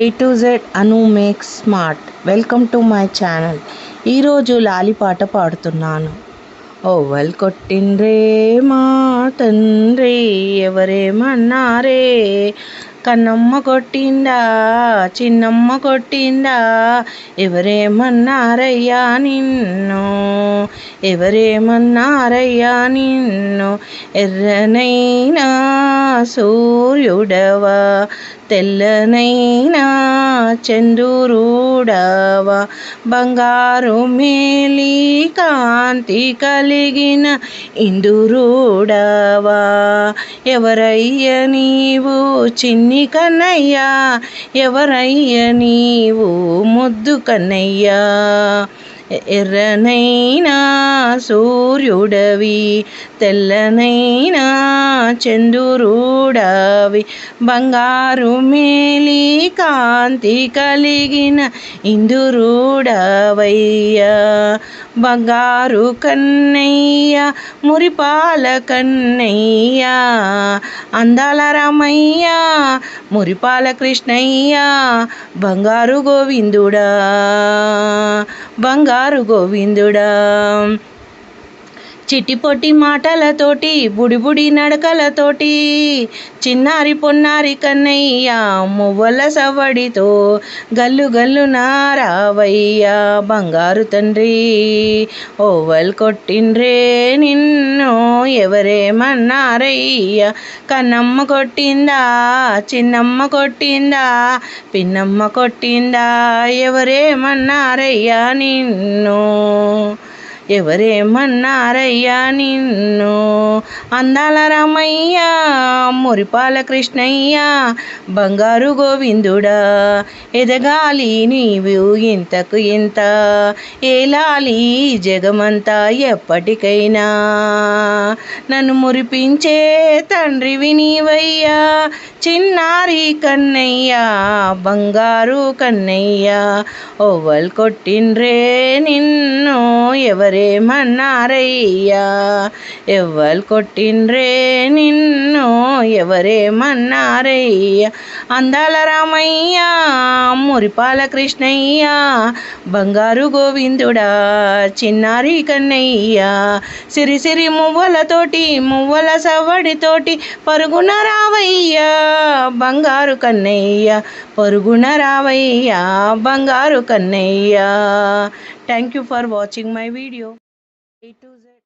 A to Z Anu make smart welcome to my channel ఈరోజు లాలి పాట పాడుతున్నాను. Oval కొట్టిండ్రే మా తండ్రి ఎవరేమన్నారే? కన్నమ్మ కొట్టిందా? చిన్నమ్మ కొట్టిందా? ఎవరేమన్నారయ్యా నిన్ను? ఎవరేమన్నారయ్యా నిన్ను? ఎర్రనైనా సూర్యుడవా? తెల్లనైనా చంద్రుడవా? బంగారు మేలి కాంతి కలిగిన ఇందురుడవా? ఎవరయ్య నీవు చిన్న కన్నయ్యా ఎవరయ్య నీవు? ముద్దు కన్నయ్యా ఎర్రనైనా సూర్యుడవి తెల్లనైనా చంద్రుడవి. బంగారు మేలి కాంతి కలిగిన ఇందురుడవయ్యా. బంగారు కన్నయ్య మురిపాల కన్నయ్య. అందాల రామయ్య మురిపాల కృష్ణయ్య బంగారు గోవిందుడా బంగారు గోవిందుడా. చిట్టిపొట్టి మాటలతోటి బుడిబుడి నడకలతోటి చిన్నారి పొన్నారి కన్నయ్య మువ్వల సవ్వడితో గల్లు గల్లు నారావయ్య బంగారు తండ్రి ఓవల్ కొట్టిండ్రే నిన్ను ఎవరేమన్నారయ్య? కన్నమ్మ కొట్టిందా చిన్నమ్మ కొట్టిందా పిన్నమ్మ కొట్టిందా ఎవరేమన్నారయ్య నిన్ను? ఎవరేమన్నారయ్యా నిన్ను? అందాల రామయ్య మురిపాల కృష్ణయ్య బంగారు గోవిందుడా ఎదగాలి నీవు ఇంతకు ఇంత ఏలాలి జగమంతా ఎప్పటికైనా. నన్ను మురిపించే తండ్రివి నీవయ్యా చిన్నారి కన్నయ్య బంగారు కన్నయ్య ఓవల్ కొట్టిండ్రే నిన్ను ఎవరేమన్నారయ్యా ఎవ్వల్ కొట్టిండ్రే నిన్ను ఎవరేమన్నారయ్య అందాల రామయ్య మురిపాల కృష్ణయ్య బంగారు గోవిందుడా చిన్నారి కన్నయ్య. సిరిసిరి మువ్వలతోటి మువ్వల సవ్వడితోటి పరుగున రావయ్యా బంగారు కన్నయ్య. పరుగున రావయ్యా బంగారు Kannayya. Thank you for watching my video A to